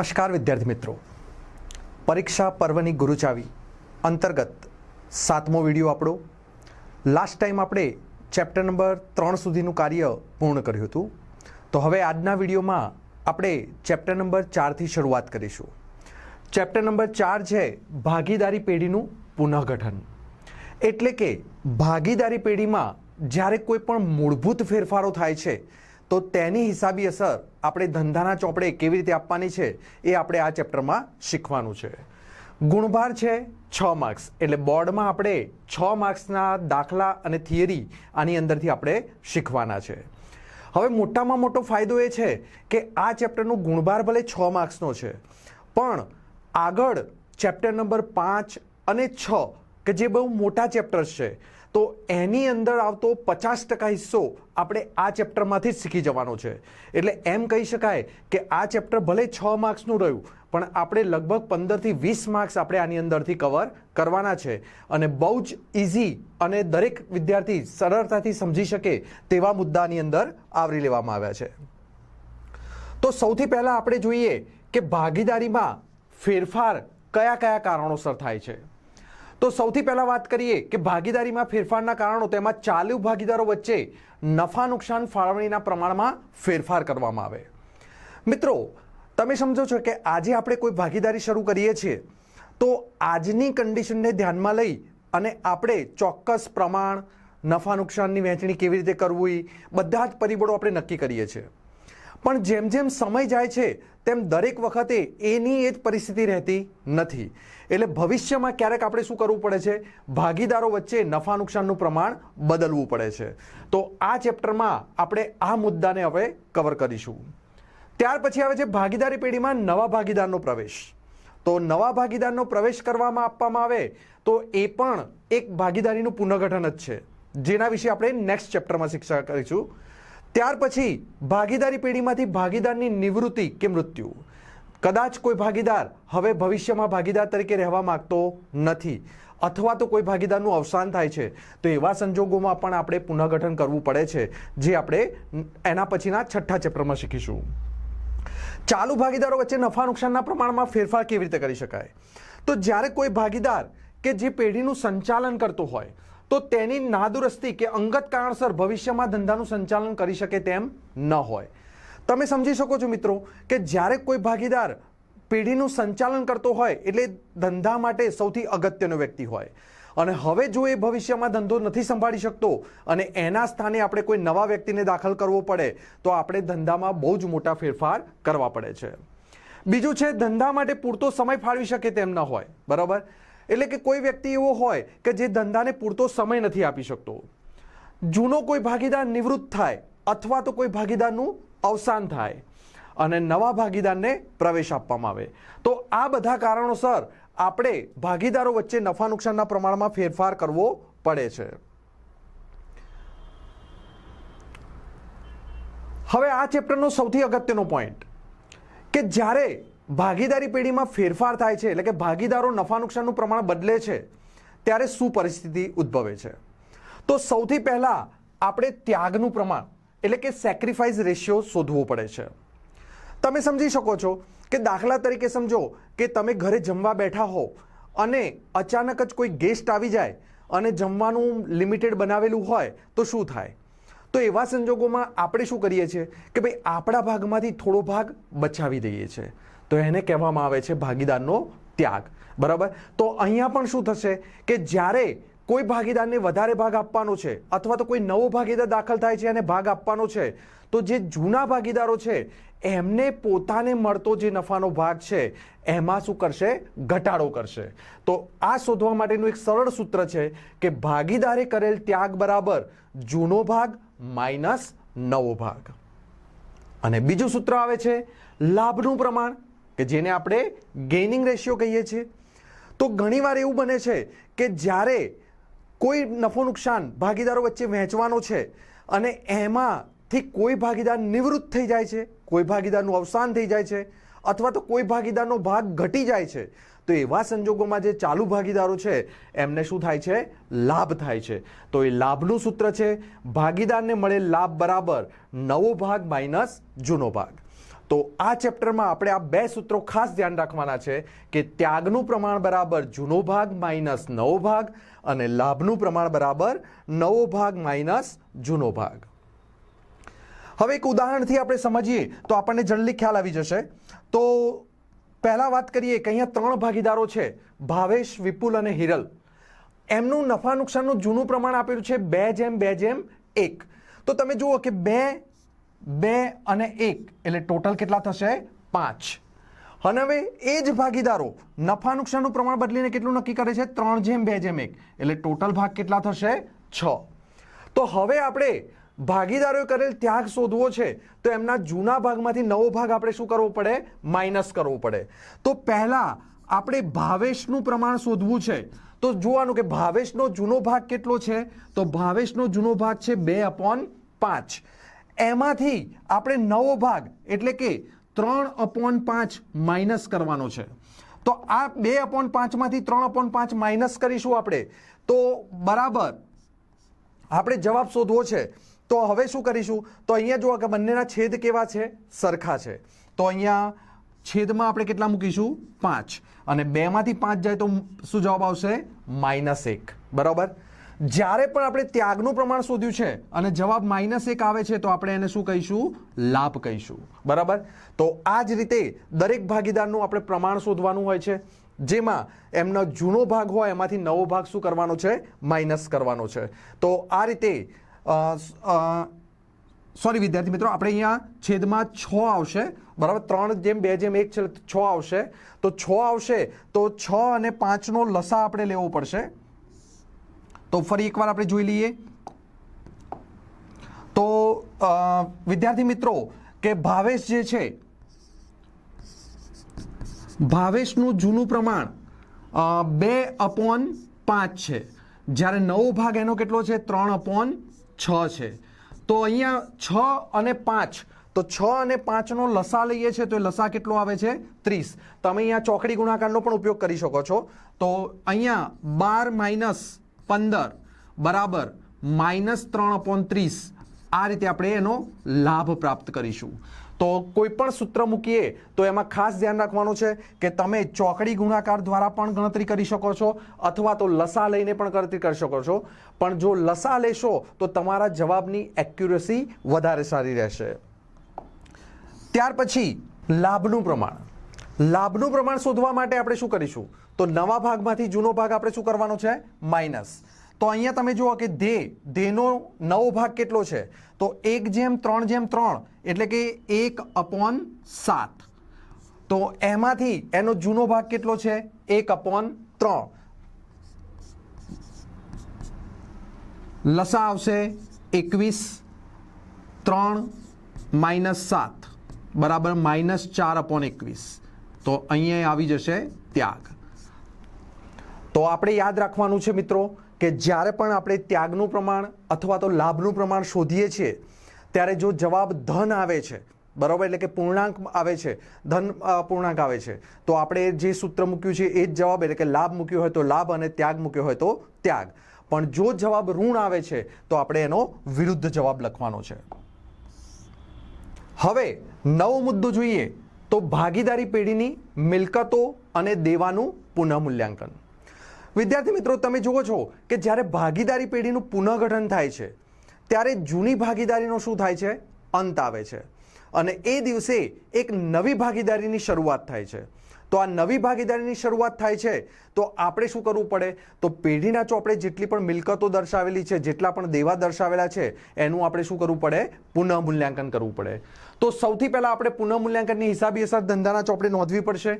નમસ્કાર વિદ્યાર્થી મિત્રો. પરીક્ષા પર્વની ગુરુચાવી અંતર્ગત સાતમો વીડિયો આપણો. લાસ્ટ ટાઈમ આપણે ચેપ્ટર નંબર ત્રણ સુધીનું કાર્ય પૂર્ણ કર્યું હતું. તો હવે આજના વિડીયોમાં આપણે ચેપ્ટર નંબર ચારથી શરૂઆત કરીશું. ચેપ્ટર નંબર ચાર છે ભાગીદારી પેઢીનું પુનઃગઠન. એટલે કે ભાગીદારી પેઢીમાં જ્યારે કોઈ પણ મૂળભૂત ફેરફારો થાય છે તો તેની હિસાબી અસર આપણે ધંધાના ચોપડે કેવી રીતે આપવાની છે એ આપણે આ ચેપ્ટરમાં શીખવાનું છે. ગુણભાર છે છ માર્ક્સ. એટલે બોર્ડમાં આપણે છ માર્ક્સના દાખલા અને થિયરી આની અંદરથી આપણે શીખવાના છે. હવે મોટામાં મોટો ફાયદો એ છે કે આ ચેપ્ટરનું ગુણભાર ભલે છ માર્ક્સનો છે, પણ આગળ ચેપ્ટર નંબર પાંચ અને છ, કે જે બહુ મોટા ચેપ્ટર્સ છે તો એની અંદર આવતો પચાસ ટકા હિસ્સો આપણે આ ચેપ્ટરમાંથી જ શીખી જવાનો છે. એટલે એમ કહી શકાય કે આ ચેપ્ટર ભલે છ માર્ક્સનું રહ્યું, પણ આપણે લગભગ પંદરથી વીસ માર્ક્સ આપણે આની અંદરથી કવર કરવાના છે. અને બહુ જ ઇઝી અને દરેક વિદ્યાર્થી સરળતાથી સમજી શકે તેવા મુદ્દાની અંદર આવરી લેવામાં આવ્યા છે. તો સૌથી પહેલાં આપણે જોઈએ કે ભાગીદારીમાં ફેરફાર કયા કયા કારણોસર થાય છે. તો સૌથી પહેલા વાત કરીએ કે ભાગીદારીમાં ફેરફારના કારણો તેમાં ચાલુ ભાગીદારો વચ્ચે નફા નુકસાન ફાળવણીના પ્રમાણમાં ફેરફાર કરવામાં આવે. મિત્રો, તમે સમજો છો કે આજે આપણે કોઈ ભાગીદારી શરૂ કરીએ છીએ, તો આજની કન્ડિશનને ધ્યાનમાં લઈ અને આપણે ચોક્કસ પ્રમાણ, નફા નુકસાનની વહેંચણી કેવી રીતે કરવી, બધા જ પરિબળો આપણે નક્કી કરીએ છીએ. પણ જેમ જેમ સમય જાય છે, તેમ દરેક વખતે એની એ જ પરિસ્થિતિ રહેતી નથી. એટલે ભવિષ્યમાં ક્યારેક આપણે શું કરવું પડે છે? ભાગીદારો વચ્ચે નફા નુકસાનનું પ્રમાણ બદલવું પડે છે. તો આ ચેપ્ટરમાં આપણે આ મુદ્દાને હવે કવર કરીશું. ત્યાર પછી આવે છે ભાગીદારી પેઢીમાં નવા ભાગીદારનો પ્રવેશ. તો નવા ભાગીદારનો પ્રવેશ કરવામાં આપવામાં આવે તો એ પણ એક ભાગીદારીનું પુનર્ગઠન જ છે. જેના વિશે આપણે નેક્સ્ટ ચેપ્ટરમાં શિક્ષા કરીશું. ત્યાર પછી ભાગીદારી પેઢીમાંથી ભાગીદારની નિવૃત્તિ કે મૃત્યુ. કદાચ કોઈ ભાગીદાર હવે ભવિષ્યમાં ભાગીદાર તરીકે રહેવા માંગતો નથી અથવા તો કોઈ ભાગીદારનું અવસાન થાય છે, તો એવા સંજોગોમાં પણ આપણે પુનઃગઠન કરવું પડે છે, જે આપણે એના પછીના છઠ્ઠા ચેપ્ટરમાં શીખીશું. ચાલુ ભાગીદારો વચ્ચે નફા નુકસાનના પ્રમાણમાં ફેરફાર કેવી રીતે કરી શકાય? તો જ્યારે કોઈ ભાગીદાર કે જે પેઢીનું સંચાલન કરતો હોય તો તેની નાદુરસ્તી કે અંગત કારણસર ભવિષ્યમાં ધંધાનું સંચાલન કરી શકે તેમ ન હોય. તમે સમજી શકો છો મિત્રો કે જ્યારે કોઈ ભાગીદાર પેઢીનું સંચાલન કરતો હોય એટલે ધંધા માટે સૌથી અગત્યનો વ્યક્તિ હોય. અને હવે જો એ ભવિષ્યમાં ધંધો નથી સંભાળી શકતો અને એના સ્થાને આપણે કોઈ નવા વ્યક્તિને દાખલ કરવો પડે, તો આપણે ધંધામાં બહુ જ મોટા ફેરફાર કરવા પડે છે. બીજું છે ધંધા માટે પૂરતો સમય ફાળવી શકે તેમ ન હોય. બરાબર? એટલે કે કોઈ વ્યક્તિ એવો હોય કે જે ધંધાને પૂરતો સમય નથી આપી શકતો. જૂનો કોઈ ભાગીદાર નિવૃત્ત થાય અથવા તો કોઈ ભાગીદારનું અવસાન થાય અને નવા ભાગીદારને પ્રવેશ આપવામાં આવે. તો આ બધા કારણોસર આપણે ભાગીદારો વચ્ચે નફા નુકસાનના પ્રમાણમાં ફેરફાર કરવો પડે છે. હવે આ ચેપ્ટરનો સૌથી અગત્યનો પોઈન્ટ કે જ્યારે ભાગીદારી પેઢીમાં ફેરફાર થાય છે એટલે કે ભાગીદારો નફા નુકસાનનું પ્રમાણ બદલે છે, ત્યારે શું પરિસ્થિતિ ઉદ્ભવે છે? તો સૌથી પહેલા આપણે ત્યાગનું પ્રમાણ, એટલે કે સેક્રિફાઈસ રેશિયો શોધવો પડે છે. તમે સમજી શકો છો કે દાખલા તરીકે સમજો કે તમે ઘરે જમવા બેઠા હો અને અચાનક જ કોઈ ગેસ્ટ આવી જાય અને જમવાનું લિમિટેડ બનાવેલું હોય, તો શું થાય? તો એવા સંજોગોમાં આપણે શું કરીએ છીએ કે ભાઈ આપણા ભાગમાંથી થોડો ભાગ બચાવી દઈએ છીએ. તો એને કહેવામાં આવે છે ભાગીદારનો ત્યાગ. બરાબર? તો અહીંયા પણ શું થશે કે જ્યારે કોઈ ભાગીદારને વધારે ભાગ આપવાનો છે અથવા તો કોઈ નવો ભાગીદાર દાખલ થાય છે અને ભાગ આપવાનો છે, તો જે જૂના ભાગીદારો છે, એમને પોતાને મળતો જે નફાનો ભાગ છે, એમાં શું કરશે? ઘટાડો કરશે. તો આ શોધવા માટેનું એક સરળ સૂત્ર છે કે ભાગીદારે કરેલ ત્યાગ બરાબર જૂનો ભાગ માઇનસ નવો ભાગ. અને બીજું સૂત્ર આવે છે, લાભનું પ્રમાણ. કે જેને આપણે ગેઇનિંગ રેશિયો કહીએ છીએ. તો ઘણીવાર એવું બને છે કે જ્યારે કોઈ નફો નુકસાન ભાગીદારો વચ્ચે વહેંચવાનો છે અને એમાંથી કોઈ ભાગીદાર નિવૃત્ત થઈ જાય છે, કોઈ ભાગીદારનું અવસાન થઈ જાય છે અથવા તો કોઈ ભાગીદારનો ભાગ ઘટી જાય છે, તો એવા સંજોગોમાં જે ચાલુ ભાગીદારો છે, એમને શું થાય છે? લાભ થાય છે. તો એ લાભનું સૂત્ર છે, ભાગીદારને મળે લાભ બરાબર નવો ભાગ માઇનસ જૂનો ભાગ. તો આ ચેપ્ટરમાં આપણે આ બે સૂત્રો ખાસ ધ્યાન રાખવાના છે કે ત્યાગનું પ્રમાણ બરાબર જૂનો ભાગ માઇનસ નવો ભાગ અને લાભનું પ્રમાણ બરાબર નવો ભાગ માઇનસ જૂનો ભાગ. હવે એક ઉદાહરણથી આપણે સમજીએ તો આપણને જનરલી ખ્યાલ આવી જશે. તો પહેલાં વાત કરીએ કે અહીંયા ત્રણ ભાગીદારો છે, ભાવેશ, વિપુલ અને હિરલ. એમનું નફા નુકસાનનું જૂનું પ્રમાણ આપેલું છે બે જેમ બે જેમ એક. તો તમે જુઓ કે બે બે અને એક, એટલે ટોટલ કેટલા થશે? પાંચ. અને હવે એ જ ભાગીદારો નફા નુકસાનનું પ્રમાણ બદલીને કેટલું નક્કી કરે છે? ત્રણ જેમ, બે જેમ, એક. એટલે ટોટલ ભાગ કેટલા થશે? છ. તો હવે આપણે ભાગીદારોએ કરેલ ત્યાગ શોધવો છે, તો એમના જૂના ભાગમાંથી નવો ભાગ આપણે શું કરવો પડે? માઇનસ કરવો પડે. તો પહેલા આપણે ભાવેશનું પ્રમાણ શોધવું છે. તો જોવાનું કે ભાવેશનો જૂનો ભાગ કેટલો છે? તો ભાવેશનો જૂનો ભાગ છે બે અપોન પાંચ. એમાંથી આપણે નવો ભાગ, એટલે કે ત્રણ અપોન પાંચ માઇનસ કરવાનો છે. તો આ બે અપોન પાંચમાંથી ત્રણ અપોન પાંચ માઇનસ કરીશું આપણે. તો બરાબર. આપણે જવાબ શોધવો છે. તો હવે શું કરીશું? તો અહીંયા જુઓ કે બંનેના છેદ કેવા છે? સરખા છે. તો અહીંયા છેદમાં આપણે કેટલા મૂકીશું? પાંચ. અને બેમાંથી પાંચ જાય તો શું જવાબ આવશે? માઇનસ એક. બરાબર? જ્યારે પણ આપણે ત્યાગનું પ્રમાણ શોધ્યું છે અને જવાબ માઇનસ એક આવે છે, તો આપણે એને શું કહીશું? લાભ કહીશું. બરાબર? તો આ જ રીતે દરેક ભાગીદારનું આપણે પ્રમાણ શોધવાનું હોય છે. જેમાં એમનો જૂનો ભાગ હોય, એમાંથી નવો ભાગ શું કરવાનો છે? માઇનસ કરવાનો છે. તો આ રીતે સોરી વિદ્યાર્થી મિત્રો, આપણે અહીંયા છેદમાં છ આવશે. બરાબર? ત્રણ જેમ, બે જેમ, એક છે છ આવશે. તો છ આવશે, તો છ અને પાંચનો લસા આપણે લેવો પડશે. તો ફરી એકવાર આપણે જોઈ લઈએ. તો વિદ્યાર્થી મિત્રો, કે ભાવેશ જે છે, ભાવેશનું જૂનું પ્રમાણ બે અપોન પાંચ છે. જ્યારે નવો ભાગ એનો કેટલો છે? ત્રણ અપોન છ છે. તો અહીંયા છ અને પાંચ, તો છ અને પાંચનો લસા લઈએ છે, તો એ લસા કેટલો આવે છે? ત્રીસ. તમે અહીંયા ચોકડી ગુણાકારનો પણ ઉપયોગ કરી શકો છો. તો અહીંયા બાર માઇનસ પંદર, બરાબર, માઇનસ ત્રણ અપોન ત્રીસ. આ રીતે આપણે એનો લાભ પ્રાપ્ત કરીશું. તો કોઈ પણ સૂત્ર મૂકીએ, તો એમાં ખાસ ધ્યાન રાખવાનું છે કે તમે ચોકડી ગુણાકાર દ્વારા પણ ગણતરી કરી શકો છો, અથવા તો લસા લઈને પણ ગણતરી કરી શકો છો. પણ જો લસા લેશો, તો તમારા જવાબની એક્યુરસી વધારે સારી રહેશે. ત્યાર પછી લાભનું પ્રમાણ. લાભનું પ્રમાણ શોધવા માટે આપણે શું કરીશું? તો નવા ભાગમાંથી જૂનો ભાગ આપણે શું કરવાનો છે? માઇનસ. તો અહીંયા તમે જુઓ કે ધે, ધેનો નવો ભાગ કેટલો છે? તો એક જેમ ત્રણ જેમ ત્રણ, એટલે કે એક અપોન સાત. તો એમાંથી એનો જૂનો ભાગ કેટલો છે? એક અપોન ત્રણ. લસા આવશે એકવીસ, ત્રણ માઇનસ સાત. બરાબર, માઇનસ ચાર અપોન એકવીસ. તો અહીંયા આવી જશે ત્યાગ. તો આપણે યાદ રાખવાનું છે મિત્રો કે જ્યારે પણ આપણે ત્યાગનું પ્રમાણ અથવા તો લાભનું પ્રમાણ શોધીએ છીએ, ત્યારે જો જવાબ ધન આવે છે, બરાબર? એટલે કે પૂર્ણાંક આવે છે, ધન પૂર્ણાંક આવે છે, તો આપણે જે સૂત્ર મૂક્યું છે એ જ જવાબ, એટલે કે લાભ મૂક્યો હોય તો લાભ અને ત્યાગ મૂક્યો હોય તો ત્યાગ. પણ જો જવાબ ઋણ આવે છે, તો આપણે એનો વિરુદ્ધ જવાબ લખવાનો છે. હવે નવો મુદ્દો જોઈએ. તો ભાગીદારી પેઢીની મિલકતો અને દેવાનું પુનઃમૂલ્યાંકન. વિદ્યાર્થી મિત્રો, તમે જુઓ છો કે જ્યારે ભાગીદારી પેઢીનું પુનઃગઠન થાય છે, ત્યારે જૂની ભાગીદારીનો શું થાય છે? અંત આવે છે. અને એ દિવસે એક નવી ભાગીદારીની શરૂઆત થાય છે. તો આ નવી ભાગીદારીની શરૂઆત થાય છે, તો આપણે શું કરવું પડે? તો પેઢીના ચોપડે જેટલી પણ મિલકતો દર્શાવેલી છે, જેટલા પણ દેવા દર્શાવેલા છે, એનું આપણે શું કરવું પડે? પુનઃમૂલ્યાંકન કરવું પડે. તો સૌથી પહેલાં આપણે પુનઃમૂલ્યાંકનની હિસાબી અસર ધંધાના ચોપડે નોંધવી પડશે.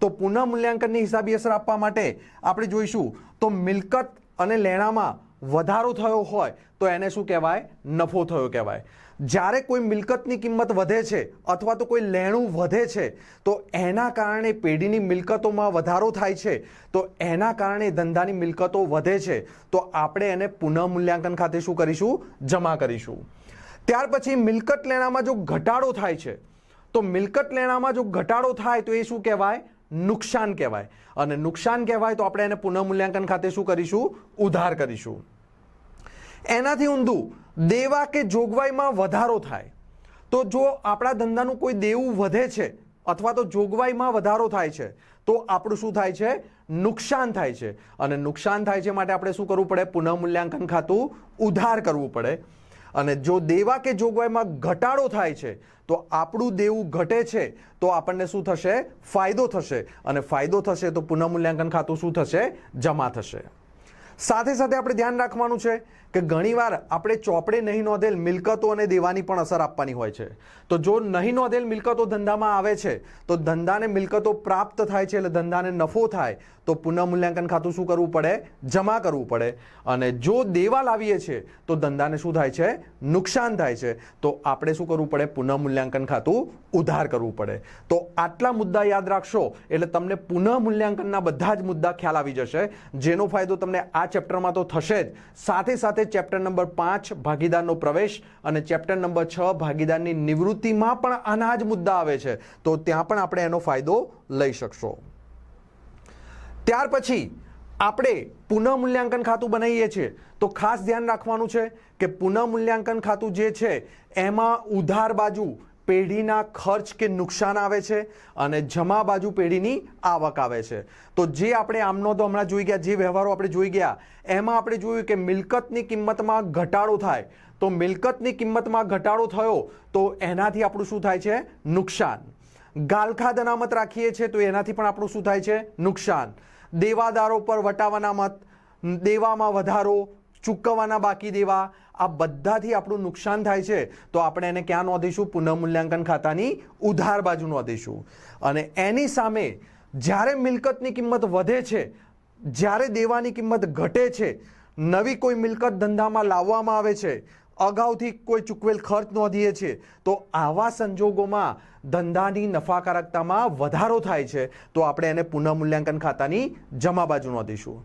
તો પુનઃમૂલ્યાંકનની હિસાબી અસર આપવા માટે આપણે જોઈશું, તો મિલકત અને લેણામાં વધારો થયો હોય તો એને શું કહેવાય? નફો થયો કહેવાય. જ્યારે કોઈ મિલકતની કિંમત વધે છે અથવા તો કોઈ લેણું વધે છે, તો એના કારણે પેઢીની મિલકતોમાં વધારો થાય છે. તો એના કારણે ધંધાની મિલકતો વધે છે. તો આપણે એને પુનઃમૂલ્યાંકન ખાતે શું કરીશું? જમા કરીશું. ત્યાર પછી મિલકત લેણામાં જો ઘટાડો થાય છે, તો મિલકત લેણામાં જો ઘટાડો થાય, તો એ શું કહેવાય? નુકસાન કહેવાય. અને નુકસાન કહેવાય તો આપણે એને પુનઃમૂલ્યાંકન ખાતે શું કરીશું? ઉધાર કરીશું. એનાથી ઊંધું, દેવા કે જોગવાઈમાં વધારો થાય, તો જો આપણા ધંધાનું કોઈ દેવું વધે છે, અથવા તો જોગવાઈમાં વધારો થાય છે, તો આપણું શું થાય છે? નુકસાન થાય છે. અને નુકસાન થાય છે માટે આપણે શું કરવું પડે? પુનઃમૂલ્યાંકન ખાતું ઉધાર કરવું પડે. અને જો દેવા કે જોગવાઈમાં ઘટાડો થાય છે, તો આપણું દેવું ઘટે છે, તો આપણને શું થશે? ફાયદો થશે. અને ફાયદો થશે તો પુનઃમૂલ્યાંકન ખાતું શું થશે? જમા થશે. સાથે સાથે આપણે ધ્યાન રાખવાનું છે કે ઘણીવાર આપણે ચોપડે નહીં નોંધેલ મિલકતો અને દેવાની પણ અસર આપવાની હોય છે. તો જો નહીં નોંધેલ મિલકતો ધંધામાં આવે છે, તો ધંધાને મિલકતો પ્રાપ્ત થાય છે એટલે ધંધાને નફો થાય, તો પુનઃમૂલ્યાંકન ખાતું શું કરવું પડે? જમા કરવું પડે. અને જો દેવા લાવીએ છીએ તો ધંધાને શું થાય છે? નુકસાન થાય છે. તો આપણે શું કરવું પડે? પુનઃમૂલ્યાંકન ખાતું ઉધાર કરવું પડે. તો આટલા મુદ્દા યાદ રાખશો, એટલે તમને પુનઃમૂલ્યાંકનના બધા જ મુદ્દા ખ્યાલ આવી જશે. જેનો ફાયદો તમને આ ચેપ્ટરમાં તો થશે જ. સાથે સાથે ચેપ્ટર નંબર પાંચ, ભાગીદારનો પ્રવેશ અને ચેપ્ટર નંબર છ, ભાગીદારની નિવૃત્તિમાં પણ આના જ મુદ્દા આવે છે. તો ત્યાં પણ આપણે એનો ફાયદો લઈ શકશો. ત્યાર પછી આપણે પુનઃમૂલ્યાંકન ખાતું બનાવીએ છીએ. તો ખાસ ધ્યાન રાખવાનું છે કે પુનઃમૂલ્યાંકન ખાતું જે છે, એમાં ઉધાર બાજુ પેઢીના ખર્ચ કે નુકસાન આવે છે અને જમા બાજુ પેઢીની આવક આવે છે. તો જે આપણે આમનો તો હમણાં જોઈ ગયા, જે વ્યવહારો આપણે જોઈ ગયા, એમાં આપણે જોયું કે મિલકતની કિંમતમાં ઘટાડો થાય. તો મિલકતની કિંમતમાં ઘટાડો થયો, તો એનાથી આપણું શું થાય છે? નુકસાન. ગાલખાદ અનામત રાખીએ છીએ, તો એનાથી પણ આપણું શું થાય છે? નુકસાન. દેવાદારો પર વટાવાના મત, દેવામાં વધારો ચૂકવવાના બાકી દેવા. આ બધાથી આપણું નુકસાન થાય છે. તો આપણે એને ક્યાં નોંધીશું? પુનઃમૂલ્યાંકન ખાતાની ઉધાર બાજુ નોંધીશું. અને એની સામે જ્યારે મિલકતની કિંમત વધે છે, જ્યારે દેવાની કિંમત ઘટે છે, નવી કોઈ મિલકત ધંધામાં લાવવામાં આવે છે, અગાઉથી કોઈ ચૂકવેલ ખર્ચ નોંધીએ છીએ, તો આવા સંજોગોમાં ધંધાની નફાકારકતામાં વધારો થાય છે. તો આપણે એને પુનઃમૂલ્યાંકન ખાતાની જમા બાજુ નોંધીશું.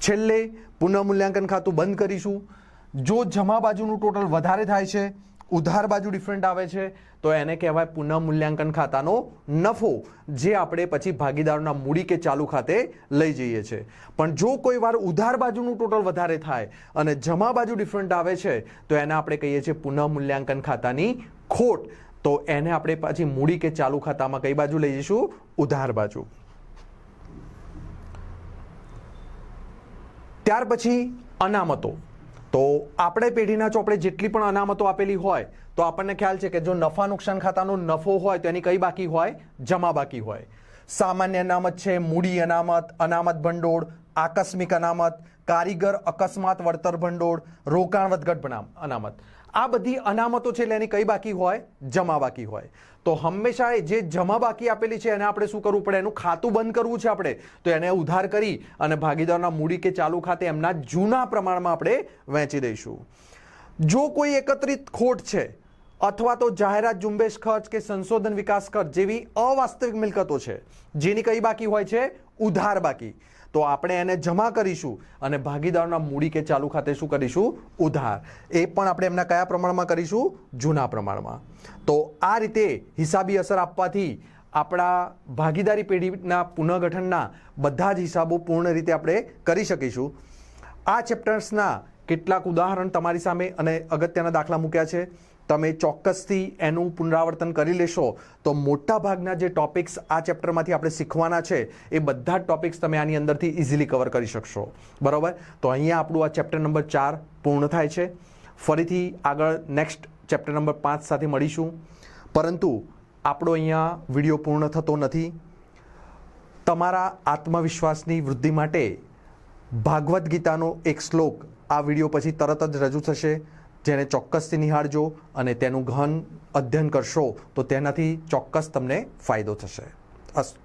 છેલ્લે પુનઃમૂલ્યાંકન ખાતું બંધ કરીશું. જો જમા બાજુનું ટોટલ વધારે થાય છે, ઉધાર બાજુ ડિફરન્ટ આવે છે, તો એને કહેવાય પુનઃમૂલ્યાંકન ખાતાનો નફો, જે આપણે પછી ભાગીદારોના મૂડી કે ચાલુ ખાતે લઈ જઈએ છીએ. પણ જો કોઈ વાર ઉધાર બાજુનું ટોટલ વધારે થાય અને જમા બાજુ ડિફરન્ટ આવે છે, તો એને આપણે કહીએ છીએ પુનઃમૂલ્યાંકન ખાતાની ખોટ. તો એને આપણે પછી મૂડી કે ચાલુ ખાતામાં કઈ બાજુ લઈ જઈશું? ઉધાર બાજુ. ત્યાર પછી અનામતો. તો આપણે પેઢીના ચોપડે જેટલી પણ અનામતો આપેલી હોય, તો આપણને ખ્યાલ છે કે જો નફા નુકસાન ખાતાનો નફો હોય, તો એની કઈ બાકી હોય? જમા બાકી હોય. સામાન્ય અનામત છે, મૂડી અનામત અનામત ભંડોળ, આકસ્મિક અનામત, કારીગર અકસ્માત, વળતર ભંડોળ રોકાણ વધઘટ અનામત. આ બધી અનામતો છે એટલે એની કઈ બાકી હોય? જમા બાકી હોય. તો હંમેશા જે જમા બાકી આપેલી છે એને આપણે શું કરવું પડે? એનું ખાતું બંધ કરવું છે આપણે. તો એને ઉધાર કરી અને ભાગીદારના મૂડી કે ચાલુ ખાતે એમના જૂના પ્રમાણમાં આપણે વહેંચી દઈશું. જો કોઈ એકત્રિત ખોટ છે, અથવા તો જાહેરાત, ઝુંબેશ, ખર્ચ કે સંશોધન વિકાસ ખર્ચ જેવી અવાસ્તવિક મિલકતો છે, જેની કઈ બાકી હોય છે? ઉધાર બાકી. તો આપણે એને જમા કરીશું અને ભાગીદારોના મૂડી કે ચાલુ ખાતે શું કરીશું? ઉધાર. એ પણ આપણે એમના કયા પ્રમાણમાં કરીશું? જૂના પ્રમાણમાં. તો આ રીતે હિસાબી અસર આપવાથી આપણા ભાગીદારી પેઢીના પુનઃગઠનના બધા જ હિસાબો પૂર્ણ રીતે આપણે કરી શકીશું. આ ચેપ્ટર્સના કેટલાક ઉદાહરણ તમારી સામે અને અગત્યના દાખલા મૂક્યા છે. તમે ચોક્કસથી એનું પુનરાવર્તન કરી લેશો, તો મોટા ભાગના જે ટોપિક્સ આ ચેપ્ટરમાંથી આપણે શીખવાના છે, એ બધા જ ટોપિક્સ તમે આની અંદરથી ઇઝીલી કવર કરી શકશો. બરાબર? તો અહીંયા આપણું આ ચેપ્ટર નંબર ચાર પૂર્ણ થાય છે. ફરીથી આગળ નેક્સ્ટ ચેપ્ટર નંબર પાંચ સાથે મળીશું. પરંતુ આપણો અહીંયા વીડિયો પૂર્ણ થતો નથી. તમારા આત્મવિશ્વાસની વૃદ્ધિ માટે ભાગવદ્ ગીતાનો એક શ્લોક આ વીડિયો પછી તરત જ રજૂ થશે. જેને ચોક્કસથી નિહાળજો અને તેનું ગહન અધ્યયન કરશો, તો તેનાથી ચોક્કસ તમને ફાયદો થશે. અસ્તુ